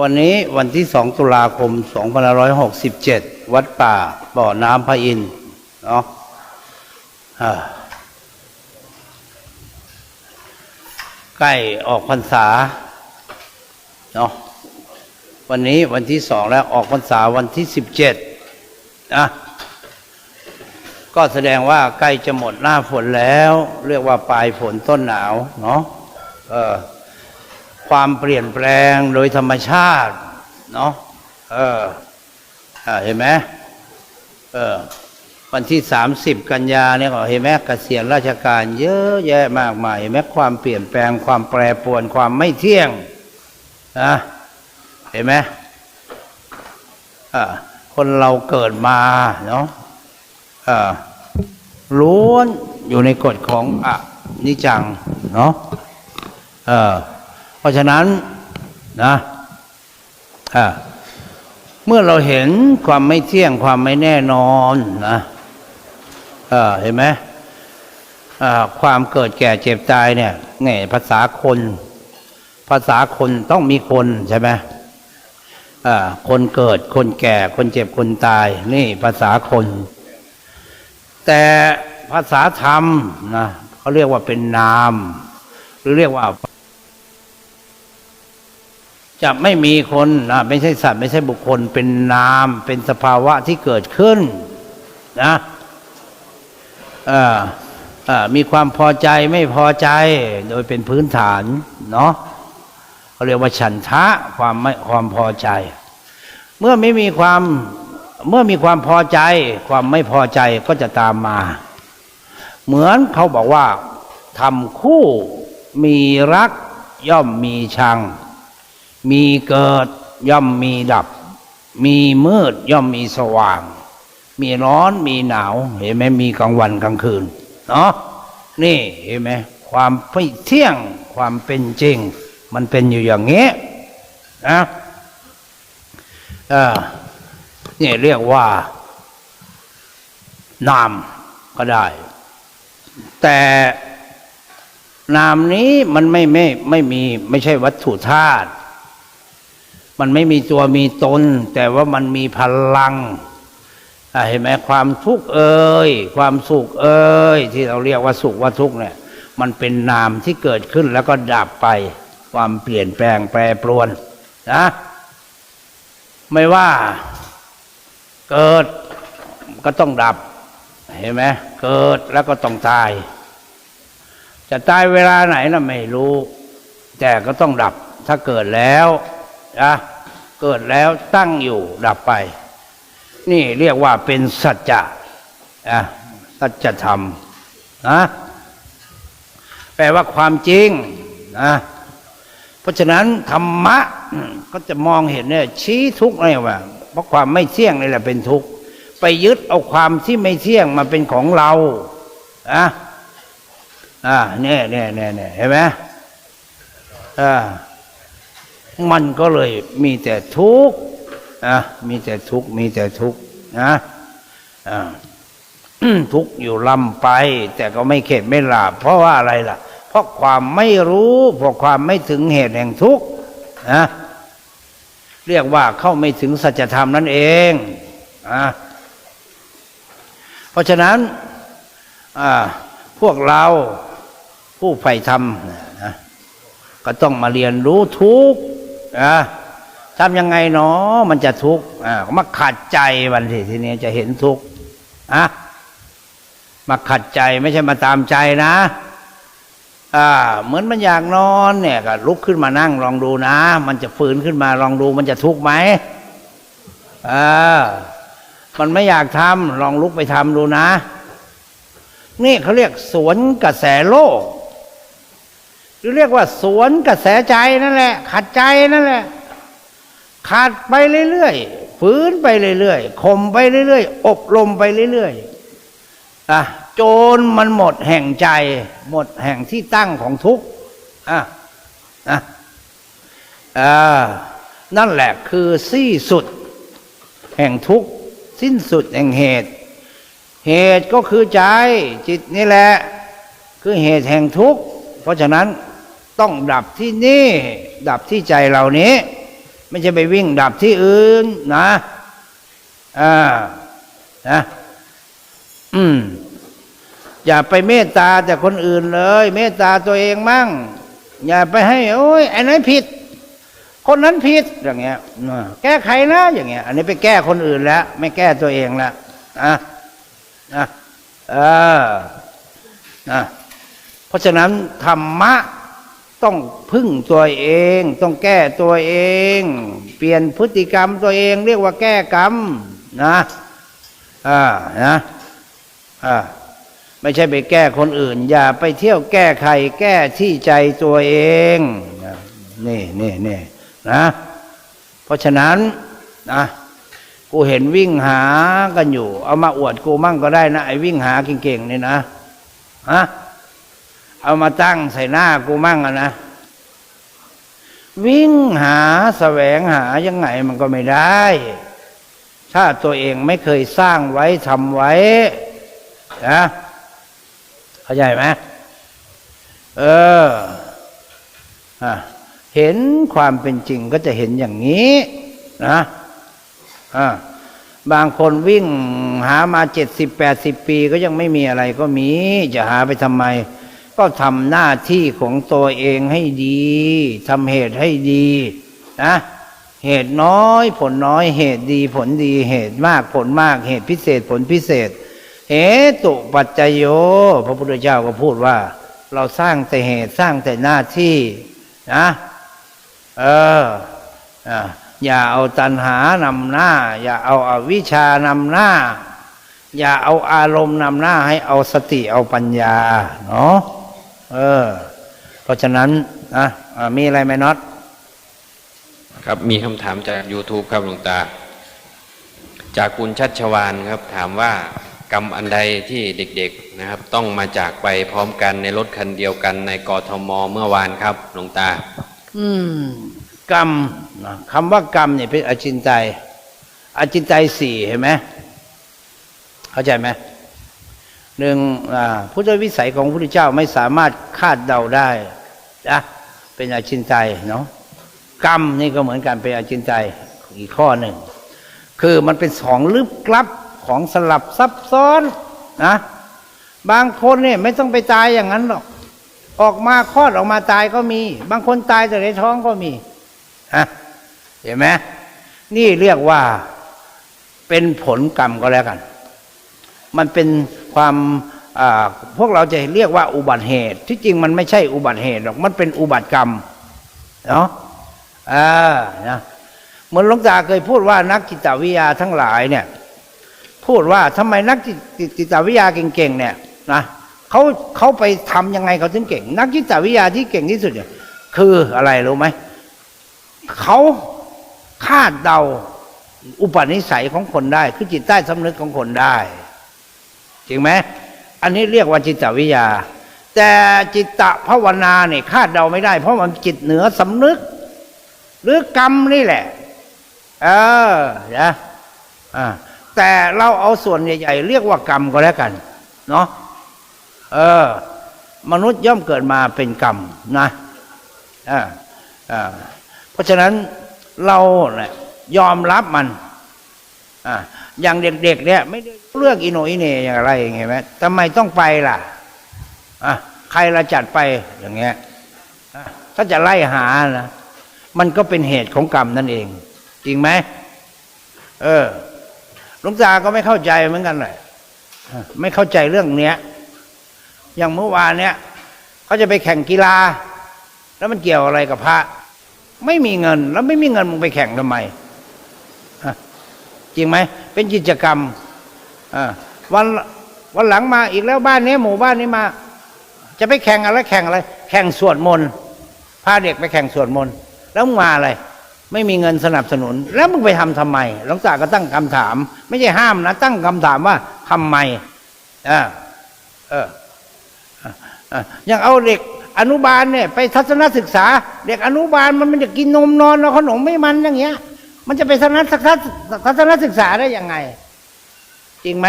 วันนี้วันที่2ตุลาคม2567วัดป่าบ่อน้ำพระอินทร์เนาะใกล้ออกพรรษาเนาะวันนี้วันที่สองแล้วออกพรรษาวันที่17นะก็แสดงว่าใกล้จะหมดหน้าฝนแล้ว เรียกว่าปลายฝนต้นหนาวเนาะเออ ความเปลี่ยนแปลงโดยธรรมชาติ เนาะเอออ่าเห็นไหมเออวันที่สามสิบกันยาเนี่ยเห็นไหมเกษียณราชการเยอะแยะมากมายเห็นไหมความเปลี่ยนแปลงความแปรปรวนความไม่เที่ยงนะเห็นไหมอ่าคนเราเกิดมาเนาะอ่าล้วนอยู่ในกฎของอะนิจจังเนาะเออ เพราะฉะนั้นนะเมื่อเราเห็นความไม่เที่ยงความไม่แน่นอนนะเออเห็นไหมความเกิดแก่เจ็บตายเนี่ยไงภาษาคน ภาษาคนต้องมีคนใช่ไหมคนเกิดคนแก่คนเจ็บคนตาย นี่ภาษาคน แต่ภาษาธรรมนะเขาเรียกว่าเป็นนาม หรือเรียกว่า จะไม่มีคนนะไม่ใช่สัตว์ไม่ใช่บุคคลเป็นนามเป็นสภาวะที่เกิดขึ้นนะมีความพอใจไม่พอใจโดยเป็นพื้นฐานเนาะเขาเรียกว่าฉันทะความไม่ความพอใจ เมื่อไม่มีความเมื่อมีความพอใจ ความไม่พอใจก็จะตามมา เหมือนเขาบอกว่าทำคู่มีรักย่อมมีชัง มีเกิดย่อมมีดับ มีมืดย่อมมีสว่าง มีร้อนมีหนาว เห็นไหมมีกลางวันกลางคืนเนาะนี่เห็นไหมความไม่เที่ยงความเป็นจริง มันเป็นอยู่อย่างนี้นะเออนี่เรียกว่า นามก็ได้ แต่นามนี้มันไม่ไม่ไม่มีไม่ใช่วัตถุธาตุ มันไม่มีตัวมีตน แต่ว่ามันมีพลังเห็นไหมความทุกข์เอ่ยความสุขเอ่ยที่เราเรียกว่าสุขว่าทุกข์เนี่ย มันเป็นนามที่เกิดขึ้นแล้วก็ดับไป ความเปลี่ยนแปลงแปรปรวนนะไม่ว่าเกิดก็ต้องดับ เห็นไหมเกิดแล้วก็ต้องตาย จะตายเวลาไหนนะไม่รู้ แต่ก็ต้องดับ ถ้าเกิดแล้วนะ เกิดแล้วตั้งอยู่ดับไป นี่เรียกว่าเป็นสัจจะอะสัจธรรมนะแปลว่าความจริงนะเพราะฉะนั้นธรรมะก็จะมองเห็นเนี่ยชี้ทุกข์เลยว่าเพราะความไม่เที่ยงนี่แหละเป็นทุกข์ไปยึดเอาความที่ไม่เที่ยงมาเป็นของเราอะอ่าเน่เนี่ยเนี่ยเนี่ยเห็นไหมอ่า มันก็เลยมีแต่ทุกข์นะมีแต่ทุกข์มีแต่ทุกข์นะทุกข์อยู่ลำไป แต่ก็ไม่เข็ดไม่หลาบเพราะว่าอะไรล่ะ เพราะความไม่รู้เพราะความไม่ถึงเหตุแห่งทุกข์นะเรียกว่าเข้าไม่ถึงสัจธรรมนั่นเองนะเพราะฉะนั้นพวกเราผู้ใฝ่ธรรมนะก็ต้องมาเรียนรู้ทุกข์ นะทำยังไงเนาะมันจะทุกข์อ่ามาขัดใจมันทีทีนี้จะเห็นทุกข์อะมาขัดใจไม่ใช่มาตามใจนะอ่าเหมือนมันอยากนอนเนี่ยก็ลุกขึ้นมานั่งลองดูนะ มันจะฝืนขึ้นมาลองดู มันจะทุกข์ไหมอ่ามันไม่อยากทำลองลุกไปทำดูนะ นี่เขาเรียกสวนกระแสโลก หรือเรียกว่าสวนกระแสใจนั่นแหละ ขัดใจนั่นแหละขัดไปเรื่อยๆฝืนไปเรื่อยๆข่มไปเรื่อยๆอบรมไปเรื่อยๆอะโจนมันหมดแห่งใจ หมดแห่งที่ตั้งของทุกข์อะอะอ่านั่นแหละคือสิ้สุด แห่งทุกข์สิ้นสุดแห่งเหตุ เหตุก็คือใจจิตนี่แหละ คือเหตุแห่งทุกข์เพราะฉะนั้น ต้องดับที่นี่ ดับที่ใจเหล่านี้ ไม่ใช่ไปวิ่งดับที่อื่นนะอ่านะอืมอย่าไปเมตตาแต่คนอื่นเลย เมตตาตัวเองมั่ง อย่าไปให้ โอ้ยไอ้นั้นผิด คนนั้นผิดอย่างเงี้ยแก้ไขนะอย่างเงี้ย อันนี้ไปแก้คนอื่นแล้ว ไม่แก้ตัวเองแล้วนะนะเออนะเพราะฉะนั้นธรรมะ ต้องพึ่งตัวเอง ต้องแก้ตัวเอง เปลี่ยนพฤติกรรมตัวเอง เรียกว่าแก้กรรมนะอ่านะอ่าไม่ใช่ไปแก้คนอื่น อย่าไปเที่ยวแก้ใครแก้ที่ใจตัวเองนะนี่นี่นี่นะ เพราะฉะนั้นนะกูเห็นวิ่งหากันอยู่ เอามาอวดกูมั่งก็ได้นะไอ้วิ่งหาเก่งๆนี่นะฮะ เอามาตั้งใส่หน้ากูมั่งอะนะ วิ่งหาแสวงหายังไงมันก็ไม่ได้ ถ้าตัวเองไม่เคยสร้างไว้ทำไว้นะเข้าใจไหมเอออะเห็นความเป็นจริงก็จะเห็นอย่างนี้นะอะบางคนวิ่งหามาเจ็ดสิบแปดสิบปีก็ยังไม่มีอะไรก็มี จะหาไปทำไม ก็ทำหน้าที่ของตัวเองให้ดีทำเหตุให้ดีนะเหตุน้อยผลน้อยเหตุดีผลดีเหตุมากผลมากเหตุพิเศษผลพิเศษเหตุปัจจโย พระพุทธเจ้าก็พูดว่า เราสร้างแต่เหตุสร้างแต่หน้าที่นะเอออย่าเอาตัณหานำหน้า อย่าเอาอาวิชานำหน้า อย่าเอาอารมณ์นำหน้าให้เอาสติเอาปัญญาเนาะ เออ เพราะฉะนั้นนะอะมีอะไรไหมน็อตครับมีคำถามจาก YouTube ครับหลวงตา จากคุณชัชวานครับ ถามว่ากรรมอันใดที่เด็กๆนะครับ ต้องมาจากไปพร้อมกันในรถคันเดียวกันในกทมเมื่อวานครับหลวงตา อืม กรรมนะคำว่ากรรมเนี่ยเป็นอจินไตยอจินไตยสี่เห็นไหมเข้าใจไหม หนึ่งพุทธวิสัยของพระพุทธเจ้าไม่สามารถคาดเดาได้นะเป็นอจินไตยเนาะกรรมนี่ก็เหมือนกันเป็นอจินไตยอีกข้อหนึ่ง คือมันเป็นของลึกลับของสลับซับซ้อนนะบางคนเนี่ยไม่ต้องไปตายอย่างนั้นหรอก ออกมาคลอดออกมาตายก็มี บางคนตายแต่ในท้องก็มีฮะเห็นไหมนี่เรียกว่าเป็นผลกรรมก็แล้วกัน มันเป็น ความพวกเราจะเรียกว่าอุบัติเหตุ ที่จริงมันไม่ใช่อุบัติเหตุหรอกมันเป็นอุบัติกรรมเนาะอ่านะเหมือนหลวงตาเคยพูดว่านักจิตวิทยาทั้งหลายเนี่ย พูดว่าทำไมนักจิตจิตวิทยาเก่งๆเนี่ยนะเขาเขาไปทำยังไงเขาถึงเก่ง นักจิตวิทยาที่เก่งที่สุดเนี่ยคืออะไรรู้ไหมเขาคาดเดาอุปนิสัยของคนได้ คือจิตใต้สำนึกของคนได้ จริงไหมอันนี้เรียกว่าจิตวิทยา แต่จิตตภาวนาเนี่ยคาดเดาไม่ได้ เพราะมันจิตเหนือสำนึก หรือกรรมนี่แหละ เออนะอ่าแต่เราเอาส่วนใหญ่ๆเรียกว่ากรรมก็แล้วกัน เนาะเออ มนุษย์ย่อมเกิดมาเป็นกรรมนะอ่าอ่าเพราะฉะนั้นเราเนี่ยยอมรับมันอ่า อย่างเด็กๆเนี่ยไม่ได้เลือกอิโนอิเนอย่างไรอย่างเงี้ยไหมทำไมต้องไปล่ะอะใครละจัดไปอย่างเงี้ยถ้าจะไล่หานะมันก็เป็นเหตุของกรรมนั่นเอง จริงไหมเออหลวงตาก็ไม่เข้าใจเหมือนกันเลยไม่เข้าใจเรื่องเนี้ย อย่างเมื่อวานเนี้ยเขาจะไปแข่งกีฬา แล้วมันเกี่ยวอะไรกับพระ ไม่มีเงิน แล้วไม่มีเงินมึงไปแข่งทำไม จริงไหมเป็นกิจกรรมวันวันหลังมาอีกแล้วบ้านนี้หมู่บ้านนี้มา จะไปแข่งอะไรแข่งอะไร แข่งสวดมนต์พาเด็กไปแข่งสวดมนต์แล้วมึงมาอะไร ไม่มีเงินสนับสนุน แล้วมึงไปทำทำไมหลวงตาก็ตั้งคำถาม ไม่ใช่ห้ามนะ ตั้งคำถามว่าทำไมอ่าเออย่างเอาเด็กอนุบาลเนี่ยไปทัศนศึกษา เด็กอนุบาลมันมันจะกินนมนอนแล้วขนมไม่มันอย่างเงี้ย มันจะไปทัศนศึกษาทัศนศึกษาได้ยังไง จริงไหม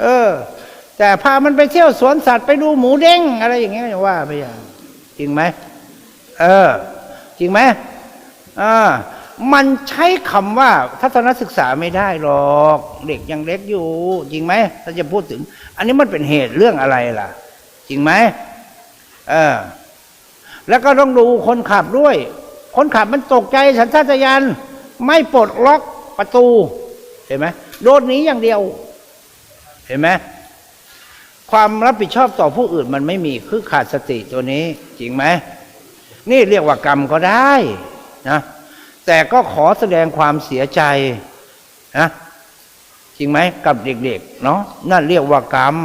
เออ แต่พามันไปเที่ยวสวนสัตว์ไปดูหมูเด้งอะไรอย่างเงี้ยว่าไปอย่างจริงไหมเออ จริงไหมอ่ามันใช้คำว่าทัศนศึกษาไม่ได้หรอกเด็กยังเล็กอยู่ จริงไหมถ้าจะพูดถึง อันนี้มันเป็นเหตุเรื่องอะไรล่ะ จริงไหมเออแล้วก็ต้องดูคนขับด้วย คนขับมันตกใจสัญชาตญาณไม่ปลดล็อกประตู เห็นไหมโดนหนีอย่างเดียว เห็นไหมความรับผิดชอบต่อผู้อื่นมันไม่มีคือขาดสติตัวนี้ จริงไหมนี่เรียกว่ากรรมก็ได้นะแต่ก็ขอแสดงความเสียใจนะจริงไหมกับเด็กๆเนาะนั่นเรียกว่ากรรม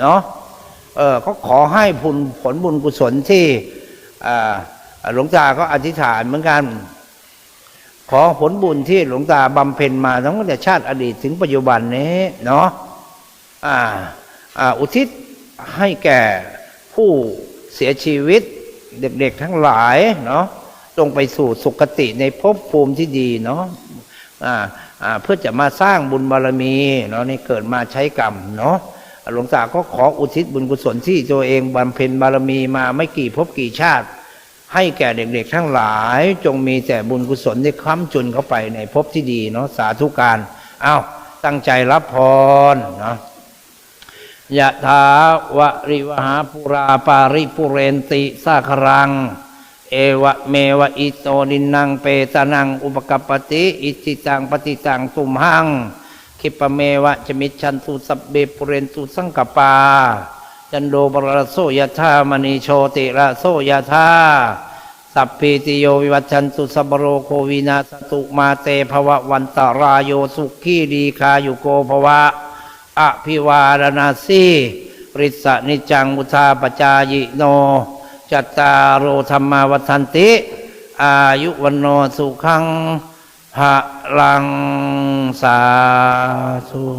เนาะเออก็ขอให้ผลผลบุญกุศลที่อ่า หลวงตาก็อธิษฐานเหมือนกัน ขอผลบุญที่หลวงตาบำเพ็ญมาตั้งแต่ชาติอดีตถึงปัจจุบันนี้เนาะอ่าอุทิศให้แก่ผู้เสียชีวิตเด็กๆทั้งหลายเนาะจงไปสู่สุคติในภพภูมิที่ดีเนาะอ่าอ่าเพื่อจะมาสร้างบุญบารมีเนาะนี่เกิดมาใช้กรรมเนาะหลวงตาก็ขออุทิศบุญกุศลที่ตัวเองบำเพ็ญบารมีมาไม่กี่ภพกี่ชาติ ให้แก่เด็กๆ ทั้งหลายจงมีแต่บุญกุศลที่ค้ำจุนเข้าไปในภพที่ดีเนาะสาธุการอ้าวตั้งใจรับพรเนาะยะถาวะริวหาปุราปาริปุเรนติสาครัง เอวะเมวะอิโตนินังเปตานัง อุปกปปติอิจิตังปฏิตังตุมหังคิปะเมวะจมิชันตุสัพเบปุเรนตุสังกปา จันโดปรโสยธามณีโชติระโสยธาสัพพิติโยวิวัชันตุสัพโรโควินาสตุมาเตภวะวันตรายโยสุขีดีคายุโกภวะอภิวารณาสีริสนิจังมุทาปจายโน จัตตารโอธรรมาวัันติ อายุวันโนสุขังภะลังสาธุ